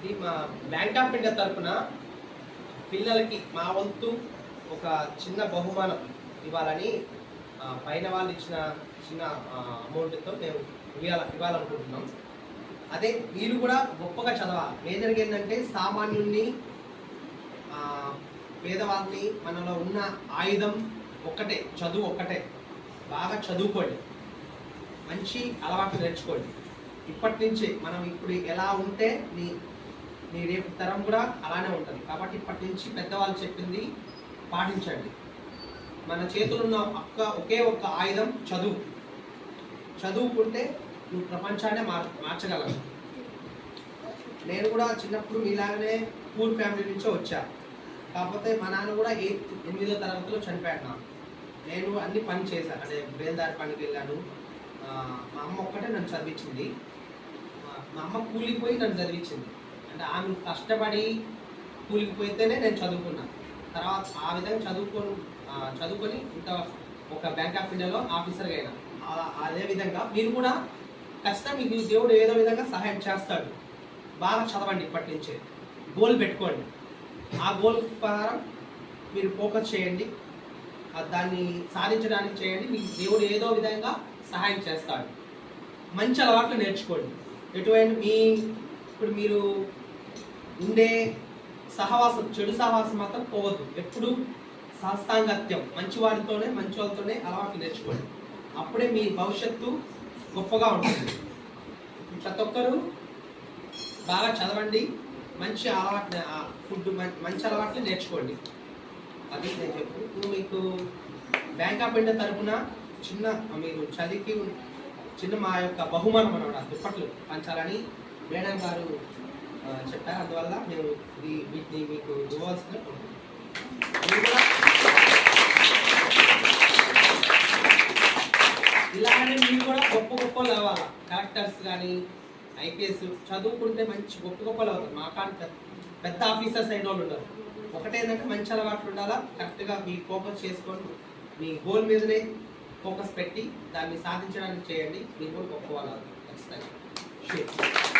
ఇది మా bank of India తరఫున పిల్లలకి మా వంతు ఒక చిన్న బహుమానం ఇవ్వాలని పైన వాళ్ళు ఇచ్చిన చిన్న అమౌంట్తో మేము ఇవ్వాల ఇవ్వాలనుకుంటున్నాం. అదే మీరు కూడా గొప్పగా చదవాలి. ఏం జరిగిందంటే సామాన్యుణ్ణి పేదవాళ్ళని మనలో ఉన్న ఆయుధం ఒక్కటే చదువు ఒక్కటే. బాగా చదువుకోండి. మంచి అలవాట్లు నేర్చుకోండి. ఇప్పటి నుంచి మనం ఇప్పుడు ఎలా ఉంటే నీ నీ రేపు తరం కూడా అలానే ఉంటుంది. కాబట్టి ఇప్పటి నుంచి పెద్దవాళ్ళు చెప్పింది పాటించండి. మన చేతులు ఉన్న ఒక్క ఒకే ఒక్క ఆయుధం చదువు. చదువుకుంటే నువ్వు ప్రపంచాన్ని మార్ మార్చగలవు. నేను కూడా చిన్నప్పుడు మీలాగనే పూర్ ఫ్యామిలీ నుంచే వచ్చా. కాకపోతే మా నాన్న కూడా ఎయిత్ ఎనిమిదో తరగతిలో చనిపోయాడు నేను అన్ని పని చేశాను అంటే బేల్దారి పనికి వెళ్ళాను. మా అమ్మ ఒక్కటే నన్ను చదివించింది. మా- అమ్మ కూలిపోయి నన్ను చదివించింది. అంటే ఆమె కష్టపడి కూలికి పోతేనే నేను చదువుకున్నాను తర్వాత ఆ విధంగా చదువుకొని చదువుకొని ఇంత ఒక బ్యాంక్ ఆఫ్ ఇండియాలో ఆఫీసర్గా అయినా. అదే విధంగా మీరు కూడా కష్టం మీకు దేవుడు ఏదో విధంగా సహాయం చేస్తాడు. బాగా చదవండి ఇప్పటి నుంచే. గోల్ పెట్టుకోండి. ఆ గోల్ ప్రకారం మీరు ఫోకస్ చేయండి. దాన్ని సాధించడానికి చేయండి. మీకు దేవుడు ఏదో విధంగా సహాయం చేస్తాడు. మంచి అలవాట్లు నేర్చుకోండి. ఎటువంటి మీ ఇప్పుడు మీరు ఉండే సహవాసం చెడు సహవాసం మాత్రం పోవద్దు. ఎప్పుడు సాస్తాంగత్యం మంచి వారితోనే మంచి వాళ్ళతోనే అలవాట్లు నేర్చుకోండి. అప్పుడే మీ భవిష్యత్తు గొప్పగా ఉంటుంది. ప్రతి ఒక్కరూ బాగా చదవండి. మంచి అలవాటు ఫుడ్ మంచి అలవాట్లు నేర్చుకోండి. అది నేను చెప్పు. ఇప్పుడు మీకు బ్యాంక్ ఆఫ్ ఇండియా తరఫున చిన్న మీరు చదివి చిన్న మా యొక్క బహుమానం అనమాట దుప్పట్లు పంచాలని మేడం గారు చెప్పాను అందువల్ల మేము ఇది వీటిని మీకు ఇవ్వాల్సిన మీరు ఇలాగనే మీరు కూడా గొప్ప గొప్పలు అవ్వాలి కలెక్టర్స్ కానీ ఐపీఎస్ చదువుకుంటే మంచి గొప్ప గొప్పలు అవుతారు. మా కాడ పెద్ద- పెద్ద ఆఫీసర్స్ అయిన వాళ్ళు ఉంటారు ఒకటేంటంటే మంచి అలవాట్లు ఉండాలా? కరెక్ట్గా మీ ఫోకస్ చేసుకోండి మీ గోల్ మీదనే ఫోకస్ పెట్టి దాన్ని సాధించడానికి చేయండి. మీరు కూడా గొప్ప వాళ్ళు అవుతారు. ఖచ్చితంగా.